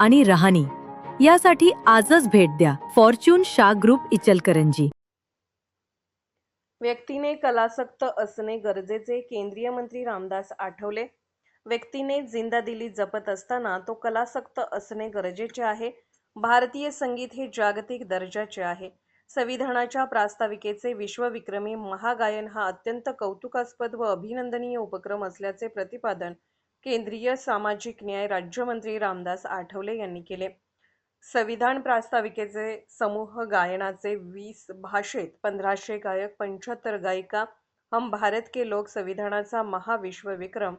आणि राहणी. यासाठी आजच भेट द्या. Fortune Shah group Ichalkaranji. व्यक्तीने कलासक्त असणे गरजेचे केंद्रीय मंत्री रामदास आठवले. व्यक्तीने जिंदादिली जपत असताना तो कलासक्त असणे गरजेचे आहे. भारतीय संगीत हे जागतिक दर्जाचे आहे. संविधानाच्या प्रास्ताविकेचे विश्वविक्रमी महागायन हा अत्यंत कौतुकास्पद व अभिनंदनीय उपक्रम असल्याचे प्रतिपादन केंद्रीय सामाजिक न्याय राज्यमंत्री रामदास आठवले यांनी केले. संविधान प्रास्ताविकेचे समूह गायनाचे वीस भाषेत पंधराशे गायक पंच्याहत्तर गायिका हम भारत के लोक संविधानाचा महाविश्वविक्रम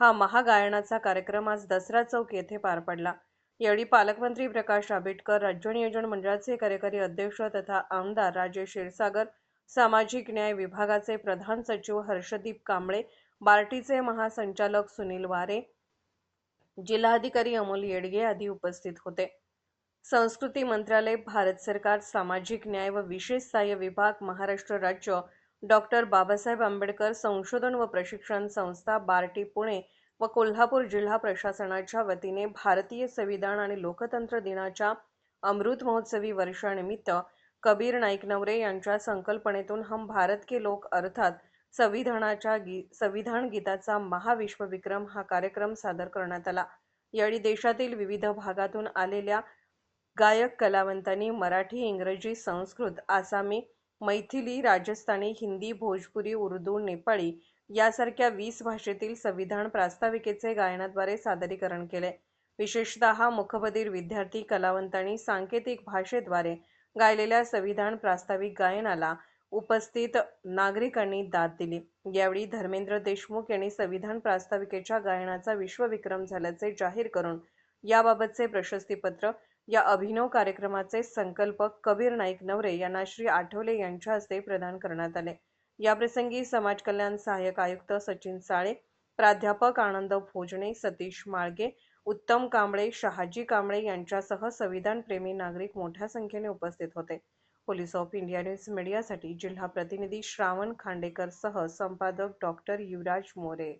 हा महागायनाचा कार्यक्रम आज दसरा चौक येथे पार पडला. यावेळी पालकमंत्री प्रकाश आंबेडकर राज्य नियोजन मंडळाचे कार्यकारी अध्यक्ष तथा आमदार राजेश क्षीरसागर सामाजिक न्याय विभागाचे प्रधान सचिव हर्षदीप कांबळे बार्टीचे महासंचालक सुनील वारे जिल्हाधिकारी अमोल येडगे आदी उपस्थित होते. संस्कृती मंत्रालय भारत सरकार सामाजिक न्याय व विशेष सहाय्य विभाग महाराष्ट्र राज्य डॉक्टर बाबासाहेब आंबेडकर संशोधन व प्रशिक्षण संस्था बार्टी पुणे व कोल्हापूर जिल्हा प्रशासनाच्या वतीने भारतीय संविधान आणि लोकतंत्र दिनाच्या अमृत महोत्सवी वर्षानिमित्त कबीर नाईक नवरे यांच्या संकल्पनेतून हम भारत के लोक अर्थात संविधानाच्या गी संविधान गीताचा महाविश्वविक्रम हा कार्यक्रम सादर करण्यात आला. यावेळी देशातील विविध भागातून आलेल्या गायक कलावंतांनी मराठी इंग्रजी संस्कृत आसामी मैथिली राजस्थानी हिंदी भोजपुरी उर्दू नेपाळी यासारख्या वीस भाषेतील संविधान प्रास्ताविकेचे गायनाद्वारे सादरीकरण केले. विशेषतः मुखबधीर विद्यार्थी कलावंतांनी सांकेतिक भाषेद्वारे गायलेल्या संविधान प्रास्ताविक गायनाला उपस्थित नागरिकांनी दाद दिली. यावेळी धर्मेंद्र देशमुख यांनी संविधान प्रास्ताविकेच्या गायनाचा विश्वविक्रम झाल्याचे जाहीर करून याबाबतचे प्रशस्तीपत्र या अभिनव कार्यक्रमाचे संकल्पक कबीर नाईक नवरे यांना श्री आठवले यांच्या हस्ते प्रदान करण्यात आले. याप्रसंगी समाज कल्याण सहाय्यक आयुक्त सचिन साळे प्राध्यापक आनंद भोजने सतीश माळगे उत्तम कांबळे शहाजी कांबळे यांच्यासह संविधानप्रेमी नागरिक मोठ्या संख्येने उपस्थित होते. पोलीस ऑफ इंडिया न्यूज मीडियासाठी जिल्हा प्रतिनिधी श्रावण खांडेकर सह संपादक डॉक्टर युवराज मोरे